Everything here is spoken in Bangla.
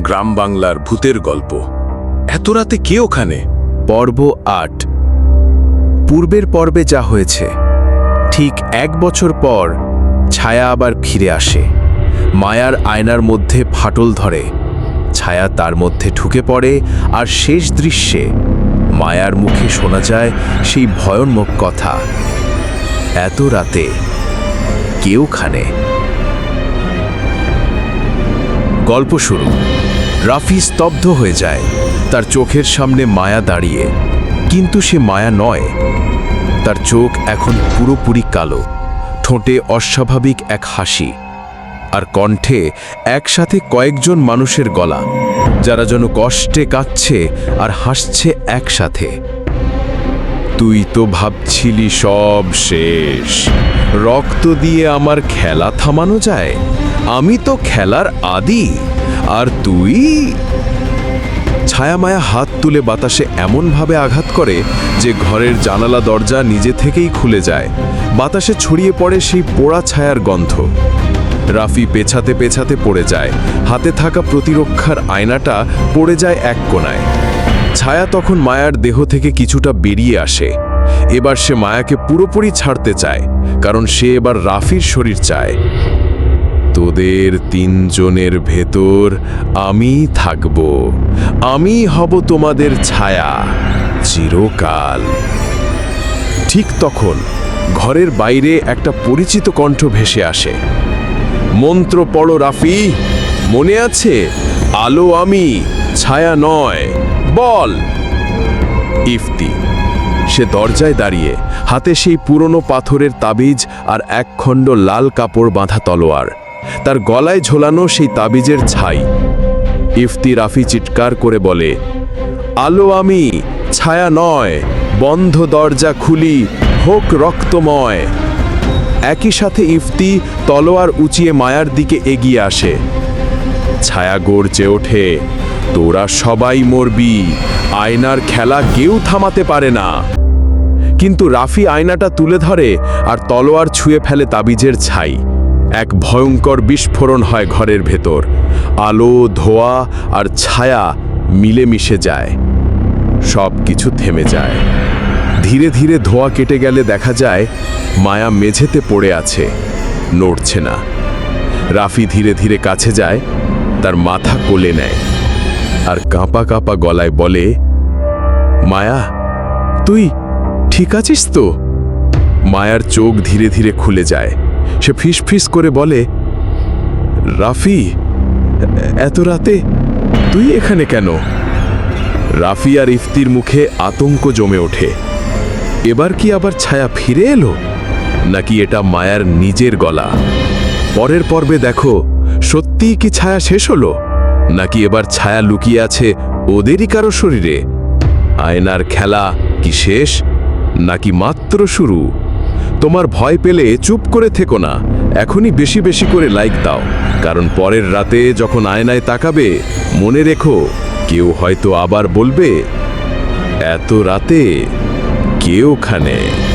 গ্রাম বাংলার ভূতের গল্প। এত রাতে কে ওখানে? পর্ব আট। পূর্বের পর্বে যা হয়েছে, ঠিক এক বছর পর ছায়া আবার ফিরে আসে। মায়ার আয়নার মধ্যে ফাটল ধরে। ছায়া তার মধ্যে ঢুকে পড়ে আর শেষ দৃশ্যে মায়ার মুখে শোনা যায় সেই ভয়ানক কথা। এত রাতে কেউ খানে গল্প শুরু। রাফি স্তব্ধ হয়ে যায়। তার চোখের সামনে মায়া দাঁড়িয়ে। কিন্তু সে মায়া নয়। তার চোখ এখন পুরোপুরি কালো। ঠোঁটে অস্বাভাবিক এক হাসি। আর কণ্ঠে একসাথে কয়েকজন মানুষের গলা, যারা যেন কষ্টে কাঁদছে আর হাসছে একসাথে। তুই তো ভাবছিলি সব শেষ। রক্ত দিয়ে আমার খেলা থামানো যায়। আমি তো খেলার আদি। আর তুই? ছায়ামায়া হাত তুলে বাতাসে এমনভাবে আঘাত করে যে ঘরের জানালা দরজা নিজে থেকেই খুলে যায়। বাতাসে ছড়িয়ে পড়ে সেই পোড়া ছায়ার গন্ধ। রাফি পেছাতে পেছাতে পড়ে যায়। হাতে থাকা প্রতিরক্ষার আয়নাটা পড়ে যায় এক কোনায় ছায়া তখন মায়ার দেহ থেকে কিছুটা বেরিয়ে আসে। এবার সে মায়াকে পুরোপুরি ছাড়তে চায়, কারণ সে এবার রাফির শরীর চায়। তোদের তিনজনের ভেতর আমি থাকব। আমি হব তোমাদের ছায়া চিরকাল। ঠিক তখন ঘরের বাইরে একটা পরিচিত কণ্ঠ ভেসে আসে। মন্ত্র পড়ো রাফি, মনে আছে? আলো আমি, ছায়া নয়, বল। ইফতি, সে দরজায় দাঁড়িয়ে হাতে সেই পুরনো পাথরের তাবিজ আর একখণ্ড লাল কাপড় বাঁধা তলোয়ার। তার গলায় ঝোলানো সেই তাবিজের ছাই। ইফতি রাফি চিৎকার করে বলে, আলো আমি, ছায়া নয়, বন্ধ দরজা খুলি, হোক রক্তময়। একই সাথে ইফতি তলোয়ার উঁচিয়ে মায়ার দিকে এগিয়ে আসে। ছায়া গড়চে ওঠে, তোরা সবাই মরবি, আয়নার খেলা কেউ থামাতে পারে না। কিন্তু রাফি আয়নাটা তুলে ধরে আর তলোয়ার ছুঁয়ে ফেলে তাবিজের ছাই। এক ভয়ঙ্কর বিস্ফোরণ হয় ঘরের ভেতর। আলো, ধোয়া আর ছায়া মিলে মিশে যায়। সব কিছু থেমে যায়। ধীরে ধীরে ধোয়া কেটে গেলে দেখা যায়, মায়া মেঝেতে পড়ে আছে, নড়ছে না। রাফি ধীরে ধীরে কাছে যায়, তার মাথা কোলে নেয় আর কাঁপা কাঁপা গলায় বলে, মায়া, তুই ঠিক আছিস তো? মায়ার চোখ ধীরে ধীরে খুলে যায়। সে ফিস ফিস করে বলে, রাফি, এত রাতে তুই এখানে কেন? রাফি আর ইফতির মুখে আতঙ্ক জমে ওঠে। এবার কি আবার ছায়া ফিরে এলো? নাকি এটা মায়ার নিজের গলা? পরের পর্বে দেখো, সত্যিই কি ছায়া শেষ হলো? নাকি এবার ছায়া লুকিয়ে আছে ওদেরই কারও শরীরে? আয়নার খেলা কি শেষ? নাকি মাত্র শুরু? তোমার ভয় পেলে চুপ করে থেকো না। এখনই বেশি বেশি করে লাইক দাও। কারণ পরের রাতে যখন আয়নায় তাকাবে, মনে রেখো, কেউ হয়তো আবার বলবে, এত রাতে কে ওখানে?